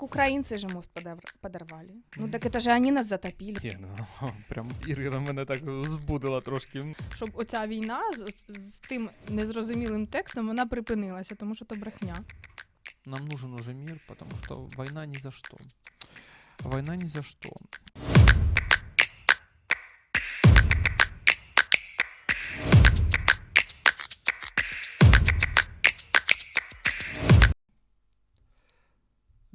так украинцы же мост подор- подорвали. Ну так это же они нас затопили. Є, ну, прям Ірина мене так збудила трошки. Щоб оця війна з, з тим незрозумілим текстом вона припинилася, тому що то брехня. Нам нужен уже мир, потому что война ни за что. Война ни за что.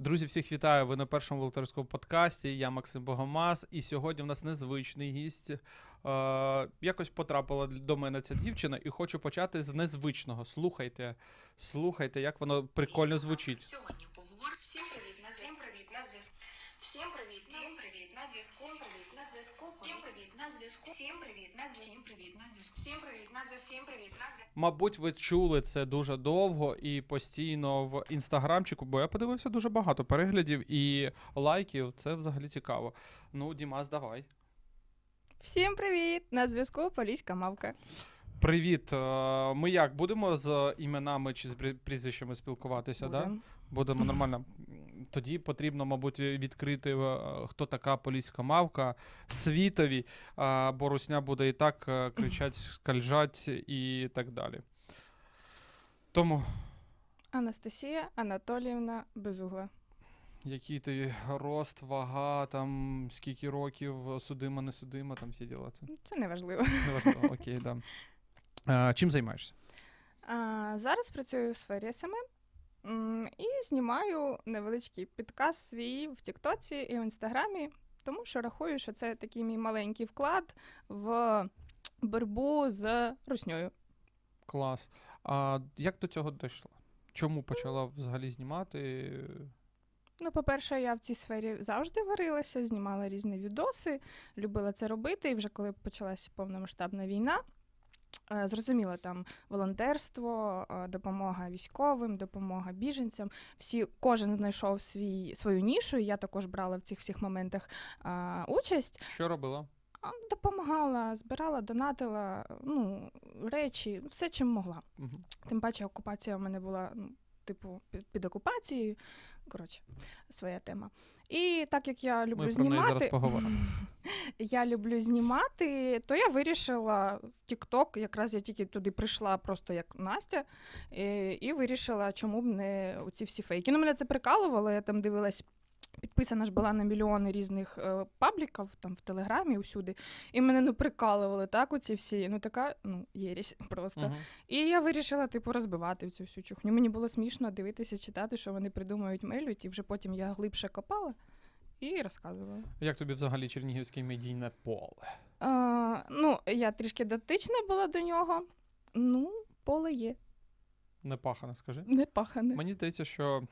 Друзі, всіх вітаю! Ви на першому волонтерському подкасті. Я Максим Богомаз, і сьогодні в нас незвичний гість. Е, якось потрапила до мене ця дівчина, і хочу почати з незвичного. Слухайте, слухайте, як воно прикольно звучить. Сьогодні поговор. Всім привіт на зв'язку. Всім привіт на зв'язку. Всім привіт, всім привіт на зв'язку. Всім привіт на зв'язку. Всім привіт на зв'язку. Всім привіт на зв'язку. Всім привіт на зв'язку. Всім привіт на зв'язку. Всім привіт на зв'язку. Мабуть, ви чули це дуже довго і постійно в інстаграмчику, бо я подивився дуже багато переглядів і лайків. Це взагалі цікаво. Ну, Дімас, давай. Всім привіт! На зв'язку Поліська мавка. Привіт. Е, Ми як будемо з іменами чи з прізвищами спілкуватися? Да? Будемо нормально. Тоді потрібно, мабуть, відкрити, е, хто така поліська мавка світові, бо русня буде і так е, кричать, скальжать і так далі. Тому, Анастасія Анатоліївна Безугла. який ти рост, вага, там скільки років, судима, не судима, там всі діла. Це Це не важливо. Окей, да. А, чим займаєшся? А, зараз працюю в сфері СММ і знімаю невеличкий підказ свій в Тіктоці і в Інстаграмі, тому що рахую, що це такий мій маленький вклад в боротьбу з русньою. Клас. А як до цього дійшло? Чому почала взагалі знімати? Ну, по-перше, я в цій сфері завжди варилася, знімала різні відоси, любила це робити. І вже коли почалася повномасштабна війна, е, зрозуміла там волонтерство, е, допомога військовим, допомога біженцям. Всі, кожен знайшов свій, свою нішу. і Я також брала в цих всіх моментах е, участь. Що робила? Допомагала, збирала, донатила, ну, речі, все чим могла. Угу. Тим паче окупація у мене була, ну, типу, під, під окупацією. Коротше, своя тема. І так як я люблю Ми про неї знімати, зараз поговоримо. я люблю знімати, то я вирішила в TikTok, якраз я тільки туди прийшла просто як Настя, і, і вирішила, чому б не оці всі фейки. Ну, мене це прикалувало, я там дивилась. Підписана ж була на мільйони різних е, пабліків там в Телеграмі усюди. І мене ну прикалували так, оці всі. Ну така ну єрість просто. Мгм. І я вирішила, типу, розбивати цю всю чухню. Мені було смішно дивитися, читати, що вони придумують, мелють, і вже потім я глибше копала і розказувала. Як тобі взагалі Чернігівське медійне поле? А, ну, я трішки дотична була до нього. Ну, поле є, Не пахане, скажи. не пахане. Мені здається, що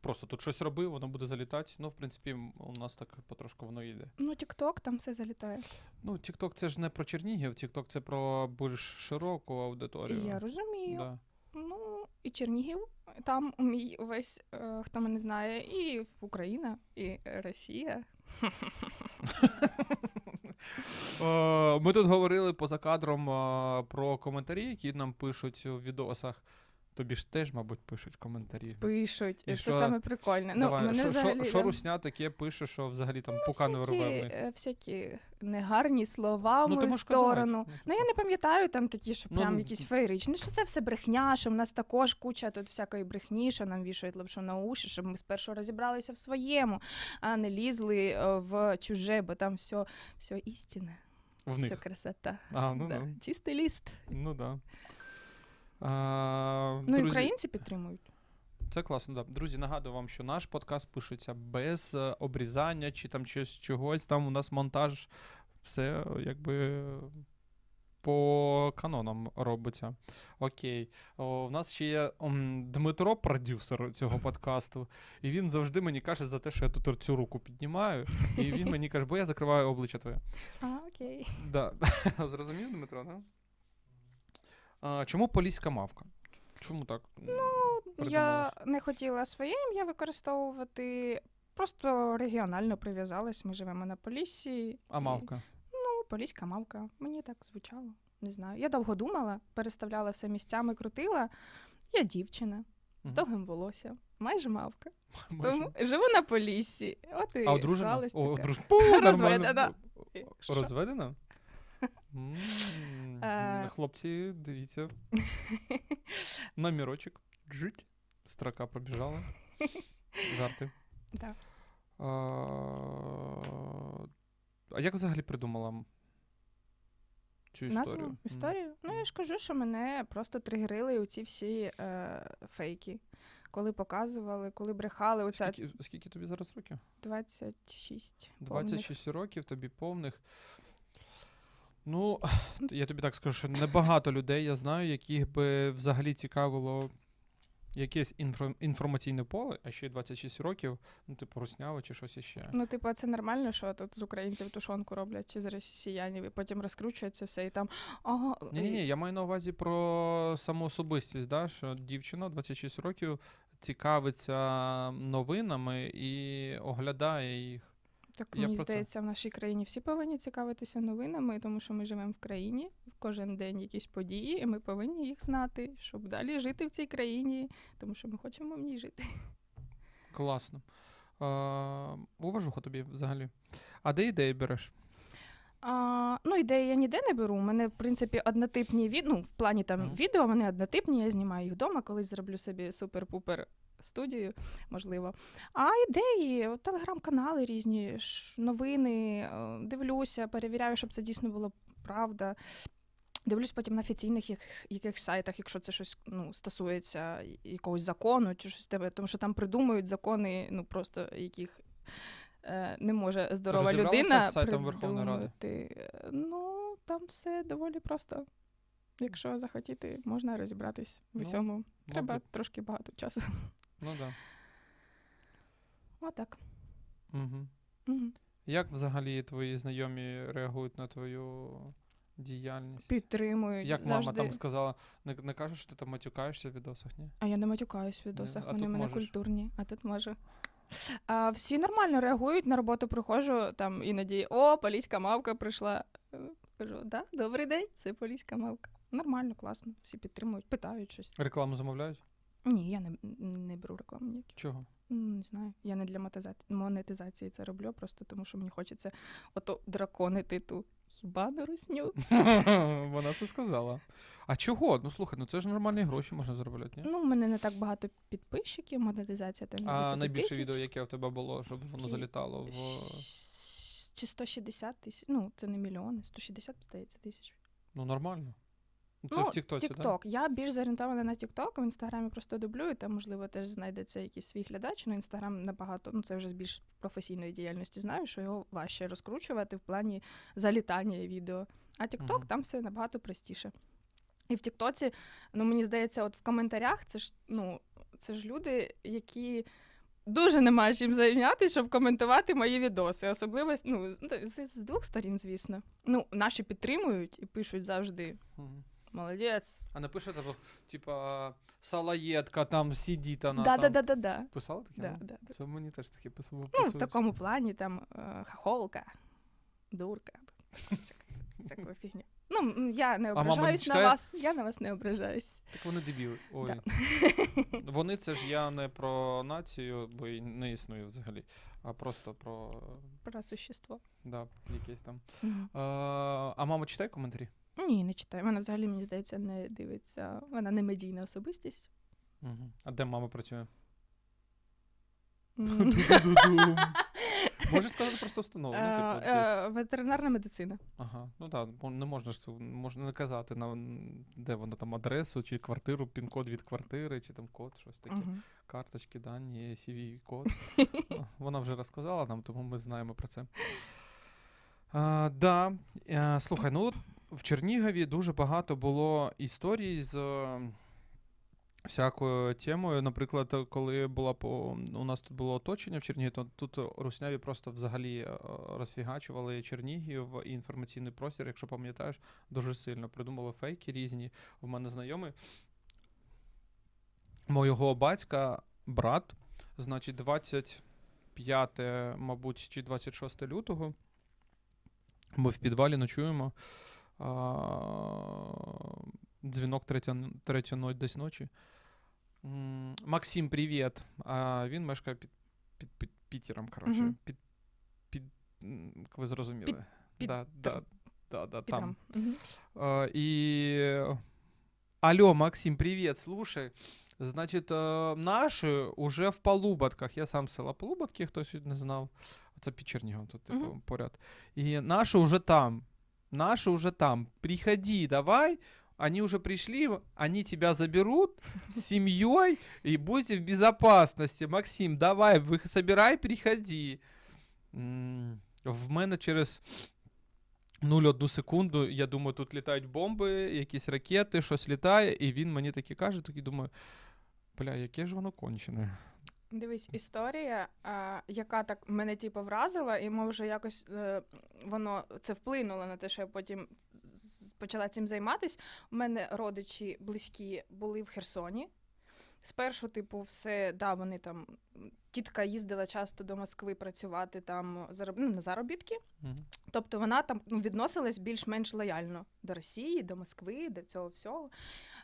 просто тут щось роби, воно буде залітати. Ну, в принципі, у нас так потрошку воно йде. Ну, Тік-Ток, там все залітає. Ну, TikTok це ж не про Чернігів, TikTok це про більш широку аудиторію. Я розумію. Да. Ну, і Чернігів, там мій весь, е, хто мене знає, і Україна, і Росія. Е, Ми тут говорили поза кадром е, про коментарі, які нам пишуть у відосах. Тобі ж теж, мабуть, пишуть коментарі. Пишуть. І це що? саме прикольне. Давай, ну, мене що, взагалі, що, що русня таке пише, що взагалі там пука не всякі, е, всякі негарні слова в Ну, ти мою можеш казати. сторону. Ну, Ну, я не пам'ятаю там такі, що Ну, прям ну, якісь феєричні. Що це все брехня, що в нас також куча тут всякої брехні, що нам вішають лапшу на уші, щоб ми спершу розібралися в своєму, а не лізли е, в чуже, бо там все, все істинне, В все них. красота. А, ну, да. ну. Чистий ліст. Ну да. А, Ну і друзі, українці підтримують. Це класно, да. Друзі, нагадую вам, що наш подкаст пишеться без е, обрізання чи там щось чогось. Там у нас монтаж, все е, якби по канонам робиться. Окей. О, в нас ще є м, Дмитро, продюсер цього подкасту, і він завжди мені каже за те, що я тут цю руку піднімаю. І він мені каже, бо я закриваю обличчя твоє. А, окей. Да. Зрозумів, Дмитро, да? А, чому поліська мавка? Чому так? Ну, Я не хотіла своє ім'я використовувати. Просто регіонально прив'язалась. Ми живемо на Поліссі. А і- мавка? Ну, поліська мавка. Мені так звучало. Не знаю. Я довго думала, переставляла все місцями, крутила. Я дівчина. з довгим волоссям, майже мавка. Майже. Тому живу на Поліссі. От і А О, таке. Пу. Розведена. Розведена? М, Е. Хлопці, дивіться. Номірочок. Жить. Строка пробіжала. Жарти. Да. А, а як взагалі придумала цю історію? Назву історію? Ну, я ж кажу, що мене просто тригерили оці всі е, фейки. Коли показували, коли брехали, оця Скільки, скільки тобі зараз років? 26. повних. 26 років, тобі повних. Ну, я тобі так скажу, що небагато людей я знаю, яких би взагалі цікавило якесь інфо- інформаційне поле, а ще й 26 років, ну, типу, русняво чи щось іще. Ну, типу, це нормально, що тут з українців тушонку роблять чи з росіянів, і потім розкручується все, і там. Ага, Ні, ні, ні, я маю на увазі про саму особистість, да, що дівчина 26 років цікавиться новинами і оглядає їх. Так Я мені про це. здається, в нашій країні всі повинні цікавитися новинами, тому що ми живемо в країні, в кожен день якісь події, і ми повинні їх знати, щоб далі жити в цій країні, тому що ми хочемо в ній жити. Класно. А, уважуха тобі взагалі. А де ідеї береш? А, ну, ідеї я ніде не беру. У мене, в принципі, однотипні від... ну, в плані там Мгм. відео, вони однотипні, я знімаю їх вдома, колись зроблю собі супер-пупер студію, можливо. А ідеї, телеграм-канали різні, новини, е, дивлюся, перевіряю, щоб це дійсно було правда. Дивлюсь потім на офіційних яких, сайтах, якщо це щось ну, стосується якогось закону чи щось тебе, тому що там придумують закони, ну просто яких е, не може здорова людина з сайтом Верховної Ради? Ну, там все доволі просто. Якщо захотіти, можна розібратись в Ну, усьому. Треба Мабуть. трошки багато часу. Ну так. Отак. Да. Угу. Як взагалі твої знайомі реагують на твою діяльність? Підтримують. Як завжди. мама там сказала, не, не кажеш, що ти там матюкаєшся в відосах, ні? А я не матюкаюсь в відосах, а вони тут мене можеш. культурні, а тут можу. А, всі нормально реагують, на роботу приходжу, там іноді о, поліська мавка прийшла. Е, Кажу, да, добрий день, це поліська мавка. Нормально, класно. Всі підтримують, питають щось. Рекламу замовляють? Ні, я не, не беру рекламу ніякі. Чого? Ну, Не знаю. Я не для монетизації, це роблю, просто тому що мені хочеться ото драконити ту хіба не русню. Вона це сказала. А чого? Ну слухай, ну це ж нормальні гроші можна заробляти, ні? Ну, у мене не так багато підписчиків, монетизація там а найбільше тисяч. відео, яке в тебе було, щоб воно залітало в. Чи 160 тисяч? Ну, це не мільйони, 160, здається, тисяч. Ну нормально. Ну, Це ну, в Тіктоці? TikTok. Я більш зорієнтована на TikTok, в інстаграмі просто дублюю, там, можливо, теж знайдеться якийсь свій глядач. Ну, інстаграм набагато, ну це вже з більш професійної діяльності знаю, що його важче розкручувати в плані залітання відео. А TikTok Мгм. там все набагато простіше. І в Тіктоці, ну мені здається, от в коментарях це ж ну, це ж люди, які. Дуже немає чим зайнятися, щоб коментувати мої відоси. Особливо ну, з, з, з двох сторін, звісно. Ну, наші підтримують і пишуть завжди Мгм. Молодець. А напише там, типа, салаєтка, там сидіть вона. Да, там. да, да, да. Писала таке? Да, ну? да, да. Це мені теж таке писало. Ну, в такому плані там е, хахолка, дурка, всяка, всяку фігню. Ну, я не мама не ображаюсь на читає? вас, я на вас не ображаюсь. Так вони дебіли. Ой. Да. Вони це ж я не про націю, бо й не існую взагалі, а просто про Про существо. да, якесь там. Мгм. А, а мама читає коментарі? Ні, не читаю. Вона взагалі, мені здається, не дивиться. Вона не медійна особистість. Угу. А де мама працює? Можеш сказати просто установу. Ну, Е, типу, десь. е, Ветеринарна медицина. Ага, ну так, не можна ж це можна не казати на де вона там адресу, чи квартиру, пін-код від квартири, чи там код, щось таке. Мгм. Карточки, дані, CV код. Ну, Вона вже розказала нам, тому ми знаємо про це. А, да. е, Слухай, ну в Чернігові дуже багато було історій з е, всякою темою. Наприклад, коли була по у нас тут було оточення в Чернігові, то тут русняві просто взагалі е, розфігачували Чернігів і інформаційний простір, якщо пам'ятаєш, дуже сильно придумали фейки різні. У мене знайомий моєго батька брат, значить, 25, мабуть, чи 26 лютого. Ми в підвалі ночуємо. Дзвінок третя, н- третя ночь десь ночі. Максим, привіт. А, він мешкає під, під, під Пітером, коротше. Мгм. Під, під, як ви зрозуміли. Під- під- да, да, да, да, там. Мгм. А, и... Алло, Максим, привет, слушай. Значит, э, наши уже в Полуботках. Я сам з села Полуботки, хто сьогодні не знав. Це під Чернігом тут, типу, Мгм. поряд. І наши уже там. Наши уже там. Приходи, давай. Они уже пришли, они тебя заберут с семьей и будете в безопасности. Максим, давай, вы собирай, приходи. М, В мене через 0,1 секунду, я думаю, тут літають бомби, якісь ракети, щось літає, і він мені таке каже, такий думаю, бля, яке ж воно кончене. Дивись, історія, а, яка так мене типу вразила, і може якось е, воно це вплинуло на те, що я потім почала цим займатися. У мене родичі близькі були в Херсоні. Спершу, типу, все, да, вони там. Тітка їздила часто до Москви працювати там зароб... ну, на заробітки. Мгм. Тобто вона там ну, відносилась більш-менш лояльно до Росії, до Москви, до цього всього.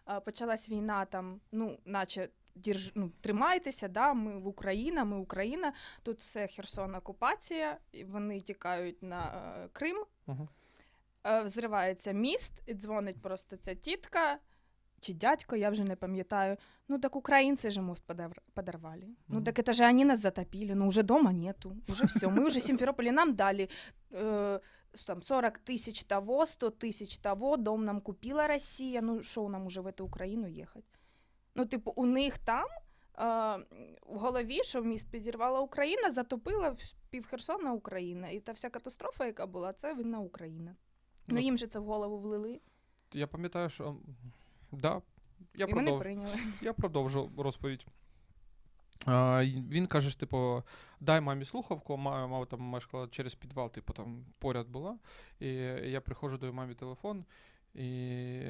А, почалась війна там, ну, наче дірж... ну, тримайтеся, да, ми в Україна, ми Україна. Тут все Херсон окупація, і вони тікають на е, Крим. Мгм. Е, взривається міст, і дзвонить просто ця тітка. Чи дядько, я вже не пам'ятаю. Ну так украинцы же мост подор- подорвали. Ну Мгм. так это же они нас затопили. Ну уже дома нету. Уже все. Мы уже Симферополе нам дали э, с- там 40 тысяч того, 100 тысяч того. Дом нам купила Россия. Ну що нам уже в эту Україну їхати? Ну, типу, у них там е, в голові, що міст підірвала Україна, затопила пів Херсона Україна. І та вся катастрофа, яка була, це винна Україна. Ну Ну, їм же це в голову влили, Я пам'ятаю, що. Да, я, і продов... прийняли. я продовжу розповідь. А, він каже, ж, типу, дай мамі слухавку, мама, мама там мешкала через підвал, типу, там поряд була. І я приходжу до мамі телефон, і.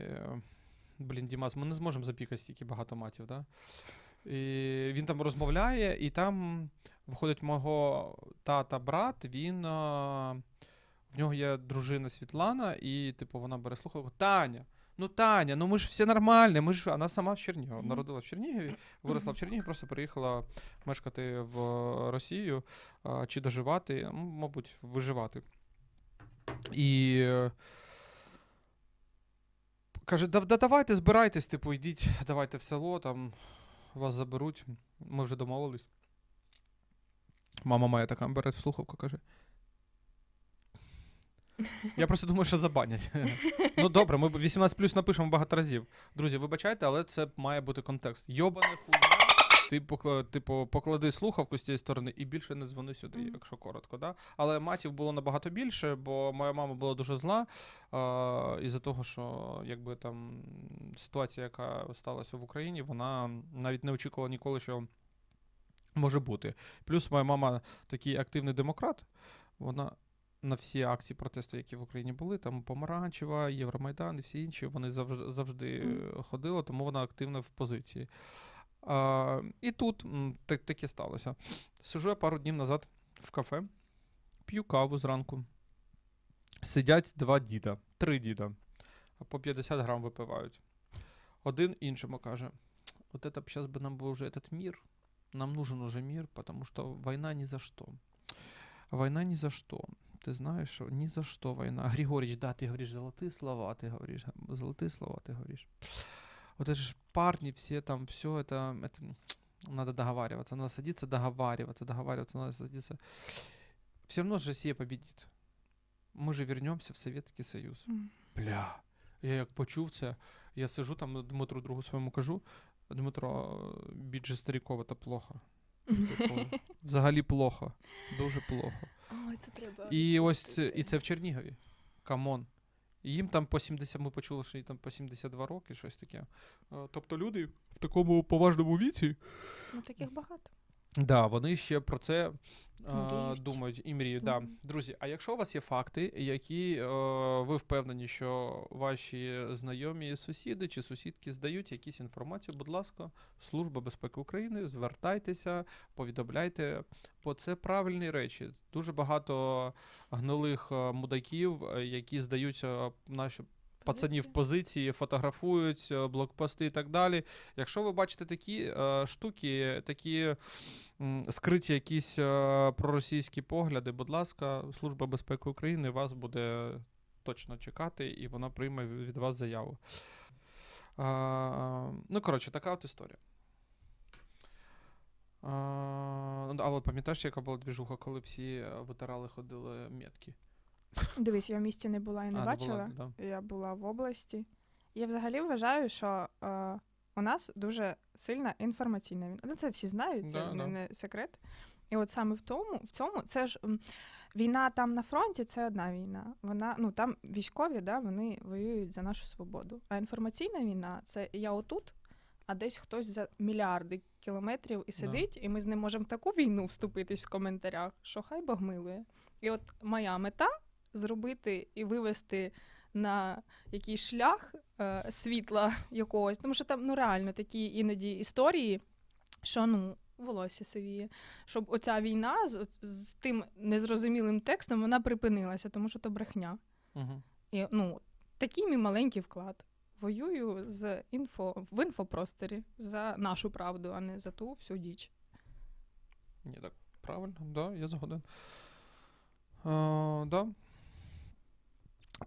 Блін, Дімас, ми не зможемо запікати стільки багато матів, да? І він там розмовляє, і там виходить мого тата брат, він. А, в нього є дружина Світлана, і, типу, вона бере слухавку. Таня, ну Таня, ну ми ж всі нормальні, ми ж вона сама в Чернігові, Мгм. народилась в Чернігові, виросла в Чернігові, просто переїхала мешкати в Росію а, чи доживати, ну, мабуть, виживати. І каже: да, да давайте збирайтесь, типу, йдіть, давайте в село, там вас заберуть. Ми вже домовились. Мама моя така бере слухавку, каже. Я просто думаю, що забанять. ну добре, ми 18 плюс напишемо багато разів. Друзі, вибачайте, але це має бути контекст. Йобане хуйня. Ти покла- типу, поклади слухавку з цієї сторони і більше не дзвони сюди, Мгм. якщо коротко. Да? Але матів було набагато більше, бо моя мама була дуже зла а, із-за того, що якби там ситуація, яка сталася в Україні, вона навіть не очікувала ніколи, що може бути. Плюс моя мама такий активний демократ, вона на всі акції протесту, які в Україні були, там Помаранчева, Євромайдан і всі інші, вони завжди, завжди е, ходили, тому вона активна в позиції. А, і тут м, так, таке сталося. Сижу я пару днів назад в кафе, п'ю каву зранку. Сидять два діда, три діда, а по 50 грам випивають. Один іншому каже: от это б сейчас бы нам был уже этот мир, нам нужен уже мир, потому что война ни за что. Война ни за что. Ты знаешь, что ни за что война. Григорьевич, да, ты говоришь золотые слова, ты говоришь, золотые слова ты говоришь. Вот это же парни все там, все это, это м, надо договариваться, надо садиться договариваться, договариваться, надо садиться. Все равно же Россия победит. Мы же вернемся в Советский Союз. Мгм. Бля. Я як почув це, я сижу там Дмитру другу своєму кажу. Дмитро, більше же старікова, то плохо. Типу, взагалі плохо. Дуже плохо. Ой, це треба. І ось це, відпустити. і це в Чернігові. Камон. Їм там по 70, ми почули, що їм там по 72 роки, щось таке. Е, Тобто люди в такому поважному віці. Ну, таких багато. Да, вони ще про це е, думають і мріють. Да. Друзі, а якщо у вас є факти, які е, ви впевнені, що ваші знайомі сусіди чи сусідки здають якісь інформацію, будь ласка, Служба безпеки України, звертайтеся, повідомляйте, бо це правильні речі. Дуже багато гнилих е, мудаків, які здають е, наші пацанів позиції фотографують, е, блокпости і так далі. Якщо ви бачите такі е, штуки, такі скриті якісь е, проросійські погляди, будь ласка, Служба безпеки України вас буде точно чекати, і вона прийме від вас заяву. А, ну, коротше, така от історія. А, ну, але пам'ятаєш, яка була двіжуха, коли всі витирали, ходили метки? Дивись, я в місті не була і не А, бачила. була, да. Я була в області. Я взагалі вважаю, що е, у нас дуже сильна інформаційна війна. Ну, це всі знають, це Да, не, да. не секрет. І от саме в тому, в цьому, це ж м, війна там на фронті це одна війна. Вона, ну там військові, да, вони воюють за нашу свободу. А інформаційна війна це я отут, а десь хтось за мільярди кілометрів і сидить, і ми з ним можемо в таку війну вступитись в коментарях, що хай Бог милує. І от моя мета зробити і вивести на якийсь шлях е, світла якогось, тому що там ну реально такі іноді історії, що ну. Волосся сивіє, щоб оця війна з, з тим незрозумілим текстом вона припинилася, тому що то брехня. Угу. І ну, такий мій маленький вклад. Воюю з інфо в інфопросторі за нашу правду, а не за ту всю діч. Ні, так правильно, да, я згоден. А, да.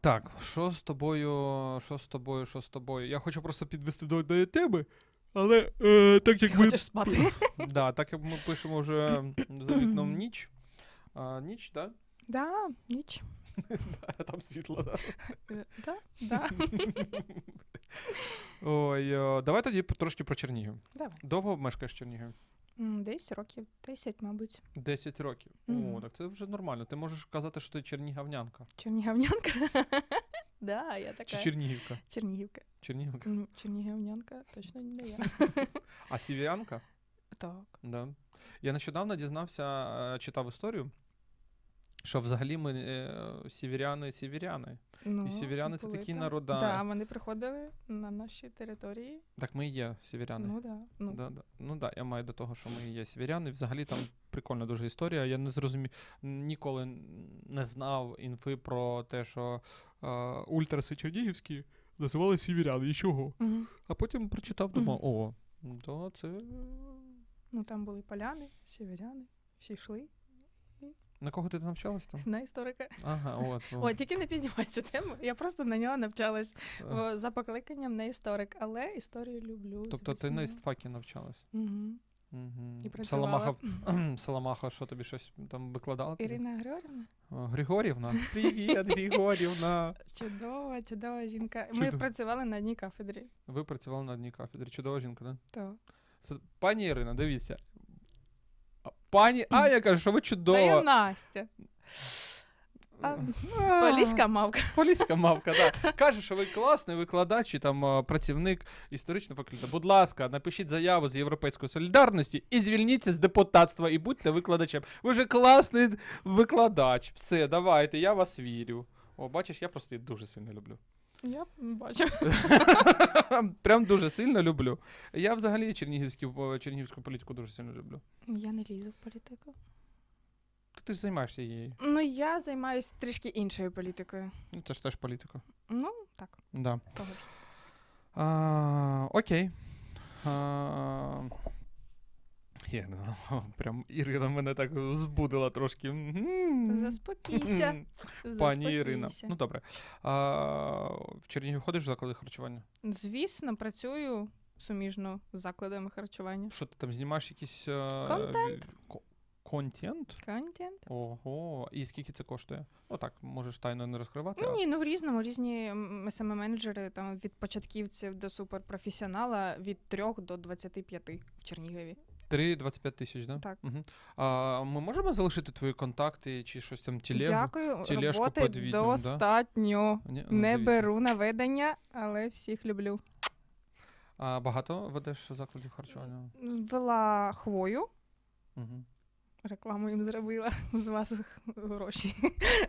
Так, що з тобою, що з тобою, що з тобою? Я хочу просто підвести до одної теми, але е, так як Ти ми, хочеш спати? да, так як ми пишемо вже за вікном ніч. А, ніч, да? Да, ніч. А Там світло, да. Е, Да, да. Ой, о, давай тоді трошки про Чернігів. Давай. Довго мешкаєш в Чернігові? Десь років 10, мабуть. 10 років. О, так це вже нормально. Ти можеш казати, що ти чернігівнянка. Чернігівнянка. Да, я Чи така. чернігівка? Чернігівка. Чернігівка. М, Чернігівнянка, точно не я. А сів'янка? Так. Да. Я нещодавно дізнався, е, читав історію, що взагалі ми е, сіверяни сіверяни. Ну, сіверяни це були такі там. народа- Да, вони приходили на наші території. Так ми і є сіверяни. Ну да. Ну, Да, да. Ну да, я маю до того, що ми і є сіверяни. Взагалі там прикольна дуже історія. Я не зрозумів, ніколи не знав інфи про те, що е, ультраси чернігівські називали сіверяни. І чого? Мгм. А потім прочитав, думав, о, то це. ну там були поляни, сіверяни, всі йшли На кого ти навчалась там? на історика. Ага, от. О, тільки не піднімай цю тему. Я просто на нього навчалась Е, за покликанням не історик, але історію люблю. Тобто ти на істфакі навчалась? Угу. Угу. І. Саламаха, Саламаха, що тобі щось там викладала? Ірина Григорівна? Григорівна. Привіт, Григорівна. Чудова, чудова жінка. Ми працювали на одній кафедрі. Ви працювали на одній кафедрі. Чудова жінка, да? То. Це... Пані Ірина, дивіться. А, Пані Аня каже, що ви Та я. Настя. А, А, Поліська мавка. Поліська мавка, да. Каже, що ви класний викладач і там а, працівник історичного факультету. Будь ласка, напишіть заяву з Європейської солідарності і звільніться з депутатства і будьте викладачем. Ви вже класний викладач. Все, давайте, я вас вірю. О, бачиш, я просто її дуже сильно люблю. Я бачу. Прям дуже сильно люблю. Я взагалі чернігівську, чернігівську політику дуже сильно люблю. Я не лізу в політику. Ти, ти ж займаєшся її. Ну, я займаюся трішки іншою політикою. Ну, це ж теж політика. Ну, так, Да. того. А, окей. А, Ірина, прям Ірина мене так збудила трошки. Заспокійся. Пані Ірина. Ну добре. А, в Чернігів ходиш в заклади харчування? Звісно, працюю суміжно з закладами харчування. Що ти там знімаєш якийсь е, Контент. контент? Контент. Ого. І скільки це коштує? Ну так, можеш тайно не розкривати. Ну а- ні, ну в різному різні саме менеджери там від початківців до суперпрофесіонала від 3 до 25 в Чернігові. 3-25 тисяч, да? Так. Угу. А, ми можемо залишити твої контакти чи щось там телегу? Дякую, тележку роботи під відео, да? достатньо. Ні? Ну, Не дивіться. беру на ведення, але всіх люблю. А багато ведеш закладів харчування? Вела хвою, Угу. рекламу їм зробила з вас гроші.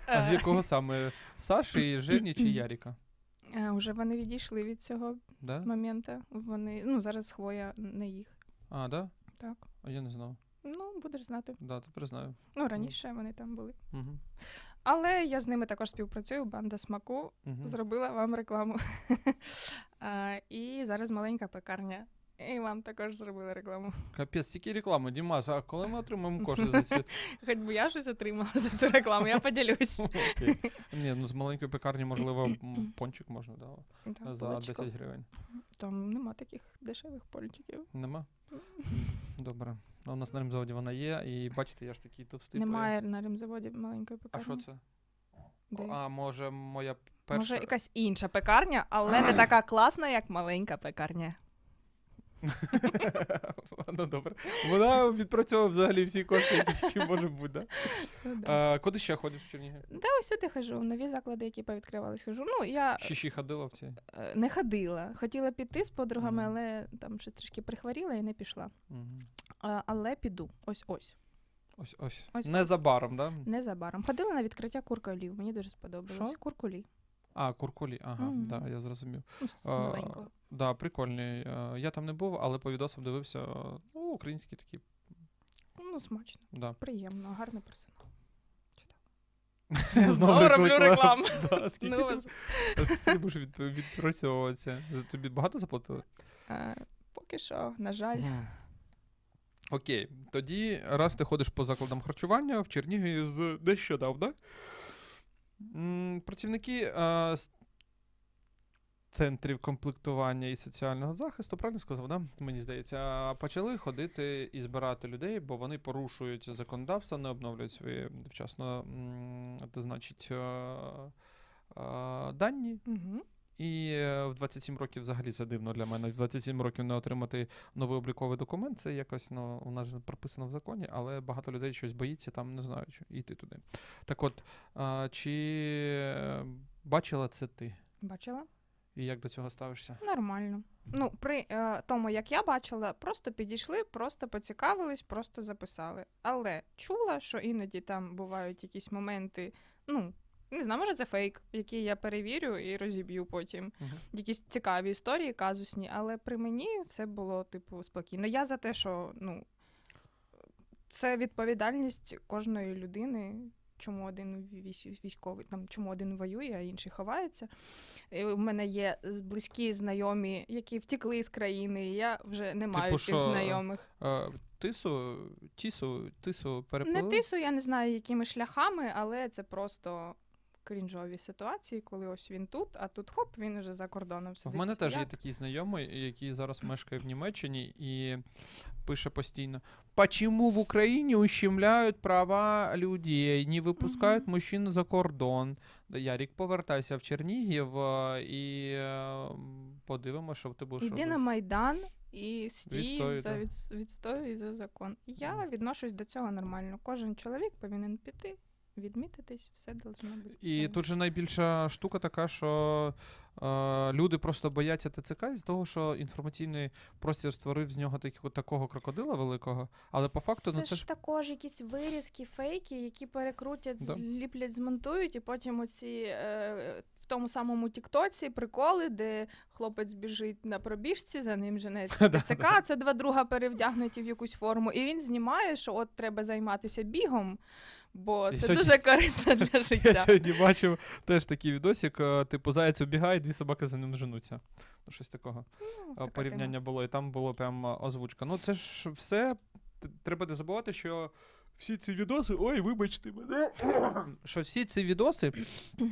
А з якого саме? Саші, Жені чи Яріка? Е, Уже вони відійшли від цього Да? моменту. Вони, ну, зараз хвоя не їх. А, да? Так. А я не знав. Ну, будеш знати. Да, тепер знаю. Ну, раніше вони там були. Угу. Але я з ними також співпрацюю. Банда смаку Мгм. зробила вам рекламу. А, І зараз маленька пекарня. І вам також зробили рекламу. Капець, стільки реклами, Дімас, а коли ми отримаємо кошти за ці? Хоч би я щось отримала за цю рекламу, я поділюсь. Окей. Ні, ну з маленької пекарні, можливо, пончик можна, да, за булочку. 10 гривень. Там нема таких дешевих польчиків. Нема? Добре. Ну, у нас на ремзаводі вона є, і бачите, я ж такий товстий. Немає на ремзаводі маленької А пекарні. що це? Де? А, може, моя перша. Може, якась інша пекарня, але не така класна, як маленька пекарня. ну добре. Вона відпрацьовує взагалі всі кошти, які тільки може бути. Да? Ну, да. А, куди ще ходиш в Чернігів? Та ось сюди хожу, в нові заклади, які повідкривались, хожу. Ну, я Ще ще ходила в ці. е, не ходила. Хотіла піти з подругами, Мгм. але там ще трішки прихворіла і не пішла. Мгм. А, але піду. Ось ось. Ось ось. Ось, Незабаром, да? Незабаром. Ходила на відкриття куркулів. Мені дуже сподобалось. Що? Куркулі. А, куркулі, ага, Мгм. да, я зрозумів. Ну, А. Да, прикольний. Е, Я там не був, але по відосам дивився. е, Ну, українські такі. Ну, смачно, Да. приємно, гарний персонал. Знову роблю рекламу. Да, скільки, Ну, ти, а скільки ти будеш від, відпрацьовуватися? Тобі багато заплатили? А, поки що, на жаль. Окей, тоді раз ти ходиш по закладам харчування в Чернігові з нещодавно. Працівники е, центрів комплектування і соціального захисту, правильно сказав, да? мені здається, почали ходити і збирати людей, бо вони порушують законодавство, не обновлюють свої вчасно, м, значить, е, е, дані. Угу. І е, в 27 років взагалі це дивно для мене. В 27 років не отримати новий обліковий документ. Це якось ну, у нас прописано в законі, але багато людей щось боїться, там не знають, йти туди. Так от, а, чи е, бачила це ти? Бачила? І як до цього ставишся? Нормально. Ну, при е, тому, як я бачила, просто підійшли, просто поцікавились, просто записали. Але чула, що іноді там бувають якісь моменти, ну. Не знаю, може це фейк, який я перевірю і розіб'ю потім. Мгм. Якісь цікаві історії, казусні, але при мені все було, типу, спокійно. Я за те, що ну, це відповідальність кожної людини. Чому один військовий, там чому один воює, а інший ховається. І у мене є близькі знайомі, які втекли з країни. і Я вже не маю Типу, цих що, знайомих. Е, тису, тісу, тису переплили? Не тису, я не знаю, якими шляхами, але це просто крінжові ситуації, коли ось він тут, а тут хоп, він уже за кордоном В мене теж є такий знайомий, який зараз мешкає в Німеччині і пише постійно: Почему в Україні ущемляють права людей, не випускають Мгм. мужчин за кордон? Да, Ярік, повертайся в Чернігів е, і е, подивимося, що ти будеш Іди робити. на Майдан і стій Відстоюй, за відстоюй за закон. Я відношусь до цього нормально. Кожен чоловік повинен піти, відмітитись, все должно бути. І тут же найбільша штука така, що е, люди просто бояться ТЦК із того, що інформаційний простір створив з нього такого, такого крокодила великого. Але по факту, це ну це ж також якісь вирізки, фейки, які перекрутять, Да. зліплять, змонтують, і потім оці е, в тому самому Тіктоці приколи, де хлопець біжить на пробіжці, за ним женеться ТЦК, це два друга перевдягнуті в якусь форму, і він знімає, що от треба займатися бігом, бо це сьогодні- дуже корисно для життя. Я сьогодні бачив теж такий відосик, е, типу, заяць убігає, дві собаки за ним женуться. Ну, щось такого Ну, е, така порівняння було, і там було прям е, озвучка. Ну, це ж все. Треба не забувати, що всі ці відоси. Ой, вибачте мене. що всі ці відоси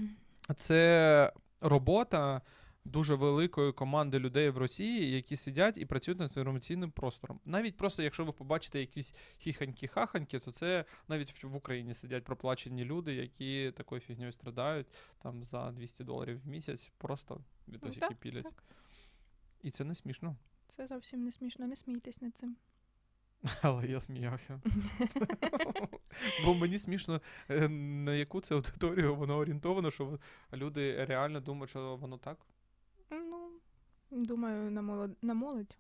це робота дуже великої команди людей в Росії, які сидять і працюють над інформаційним простором. Навіть просто, якщо ви побачите якісь хіханьки-хаханьки, то це навіть в Україні сидять проплачені люди, які такою фігньою страдають там за 200 доларів в місяць, просто відосики так, пілять. так. І це не смішно. Це зовсім не смішно, не смійтесь над цим. Але я сміявся. Бо мені смішно, е, на яку це аудиторію воно орієнтовано, що люди реально думають, що воно так. Думаю, на молодь. На молодь.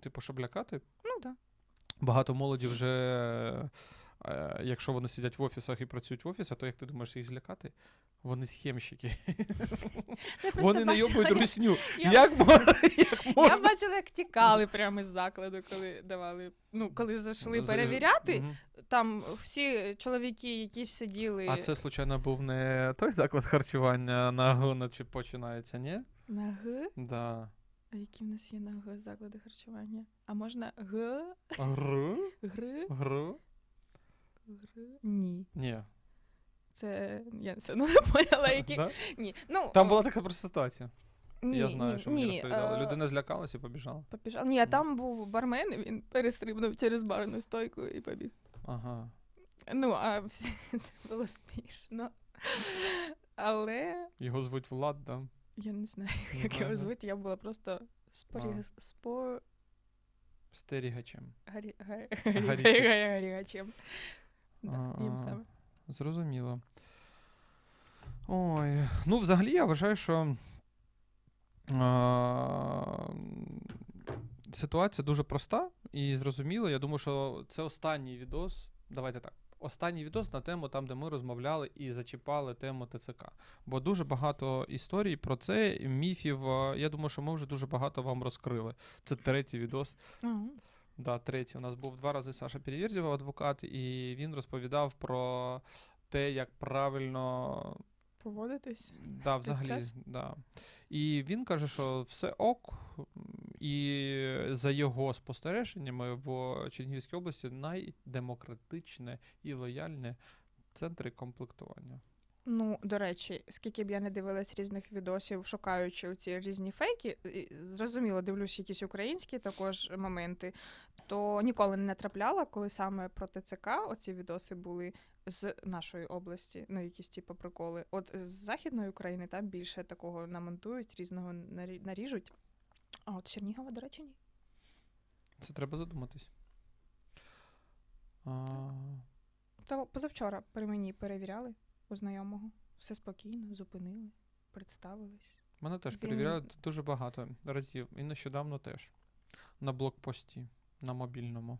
Типу, щоб лякати. Ну так. Багато молоді вже, е, якщо вони сидять в офісах і працюють в офісах, то як ти думаєш їх злякати? Вони схемщики. Вони найобують русню. Я- Як можна? Як Я можна? бачила, як тікали прямо з закладу, коли давали. Ну, коли зайшли перевіряти, Мгм. там всі чоловіки, які сиділи А це, случайно, був не той заклад харчування на гоночі починається, ні? На Г. Да. А які в нас є на Г заклади харчування? А можна Г? Гр? Гру? Гр? Ні. Ні. Це я все одно не поняла, які. Да? Ні. Ну, Там була така просто ситуація. ні, Я знаю, ні, що мені ні, розповідали. е, Людина злякалась і побіжала. Побіжав. Ні, а там був бармен, і він перестрибнув через барну стойку і побіг. Ага. Ну, а всі- це було смішно. Але Його звуть Влад, да? Я не знаю, Не як знаю, його да? звуть, я була просто споріг... спор... Стерігачем. гарі... гарі... Гарячим. гарячим. Да, їм а. саме. Зрозуміло. Ой. Ну, взагалі, я вважаю, що а, ситуація дуже проста і зрозуміла. Я думаю, що це останній відос. Давайте так. Останній відос на тему, там, де ми розмовляли і зачіпали тему ТЦК. Бо дуже багато історій про це, міфів. Я думаю, що ми вже дуже багато вам розкрили. Це третій відос. Ага. Да, третій. У нас був два рази Саша Перевірзєва, адвокат, і він розповідав про те, як правильно Поводитись. да, взагалі. Да. І він каже, що все ок, і за його спостереженнями в Чернігівській області найдемократичне і лояльне центри комплектування. Ну, до речі, скільки б я не дивилась різних відосів, шукаючи ці різні фейки, зрозуміло, дивлюсь якісь українські також моменти, то ніколи не натрапляла, коли саме про ТЦК оці відоси були з нашої області, ну якісь типу приколи. От з Західної України там більше такого намонтують, різного нарі- наріжуть. А от Чернігова, до речі, ні. Це треба задуматись. А, Та позавчора при мені перевіряли у знайомого. Все спокійно, зупинили, представились. Мене теж Він- перевіряли дуже багато разів. І нещодавно теж. На блокпості, на мобільному.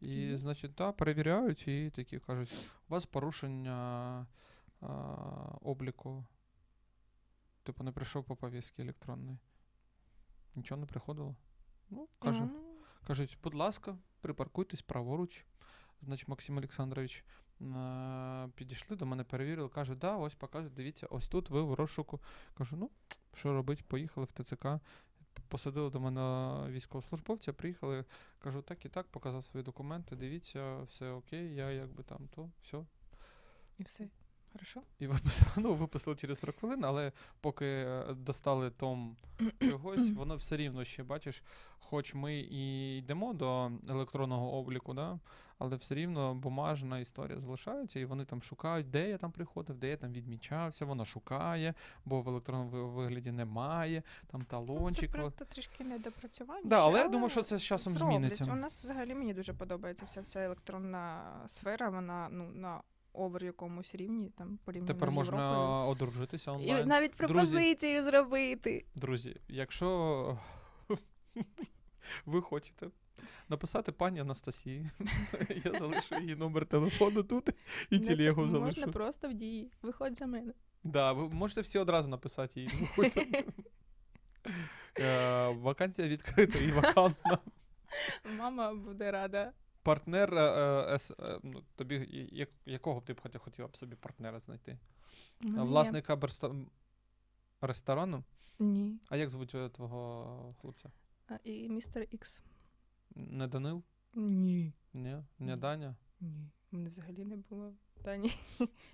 І, Мгм. значить, так, перевіряють і такі кажуть, у вас порушення а, обліку. Типу, не прийшов по повістці електронної. Нічого не приходило. Ну, каже, Ну, Кажуть, будь ласка, припаркуйтесь праворуч. Значить, Максим Олександрович е, підійшли до мене, перевірили, кажуть, да, ось показують, дивіться, ось тут ви в розшуку. Кажу, ну, що робить, поїхали в ТЦК. Посадили до мене військовослужбовця, приїхали, кажу, так і так, показав свої документи, дивіться, все окей, я якби там, то все. і все. Хорошо? І виписали, ну, виписали через 40 хвилин, але поки е, достали том чогось, воно все рівно ще, бачиш, хоч ми і йдемо до електронного обліку, да, але все рівно бумажна історія залишається, і вони там шукають, де я там приходив, де я там відмічався, вона шукає, бо в електронному ви- вигляді немає, там Ну, це талончик. просто трішки недопрацювання. Да, але я думаю, що це з часом зроблять. зміниться. У нас взагалі мені дуже подобається вся вся електронна сфера, вона ну на овер якомусь рівні, там порівняно Тепер з можна Європою. одружитися І онлайн. навіть Друзі. пропозицію зробити. Друзі, якщо ви хочете написати пані Анастасії, я залишу її номер телефону тут і так, залишу. Можна просто в дії. Виходь за мене. Да, ви можете всі одразу написати їй. виходь за мене. Е, Вакансія відкрита і вакантна. Мама буде рада. Партнер, е, е, е, ну, тобі як- якого б ти б хотів- хотіла б собі партнера знайти? У. Власника берста- ресторану? Ні. А як звуть твого хлопця? А, і містер Ікс. Не Данил? Ні. Ні? Не. Даня? Ні. Мене взагалі не було. Та ні.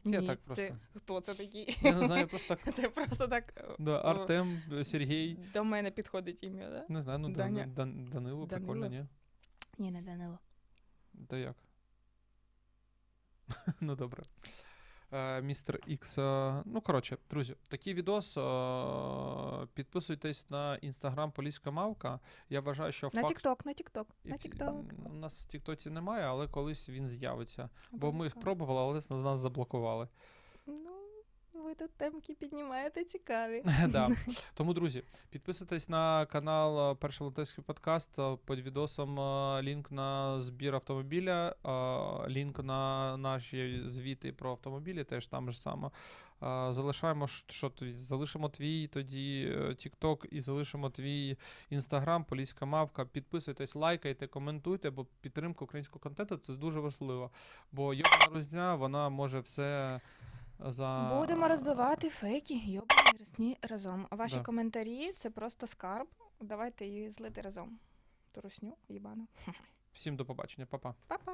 Я Ні, так ти- Хто це такий? Я не знаю, просто так. Ти просто так Да, Артем, Сергій. до мене підходить ім'я, да? Не знаю, ну Даня. Дан, Дан, Данило, прикольно, ні? Ні, не Данило. Та як? ну добре. Е, Містер Ікс. е, Ну, коротше, друзі, такий відос. е, Підписуйтесь на інстаграм Поліська Мавка. Я вважаю, що На факт. Тікток, на Тікток, на Тікток. У нас в Тіктоці немає, але колись він з'явиться. Бо ми спробували, але нас заблокували. Ну, ви тут темки піднімаєте цікаві. да. Тому, друзі, підписуйтесь на канал е, Перший волонтерський подкаст е, під відосом е, лінк на збір автомобіля, лінк на наші звіти про автомобілі, теж там же саме. Залишаємо що твій? Залишимо твій тоді TikTok і залишимо твій Instagram, Поліська Мавка. Підписуйтесь, лайкайте, коментуйте, бо підтримка українського контенту це дуже важливо. Бо Йобана Рузня, вона може все за. Будемо розбивати фейки, йобані русні разом. Ваші Да. коментарі це просто скарб. Давайте її злити разом. Ту русню їбану. Всім до побачення, па-па. Па-па.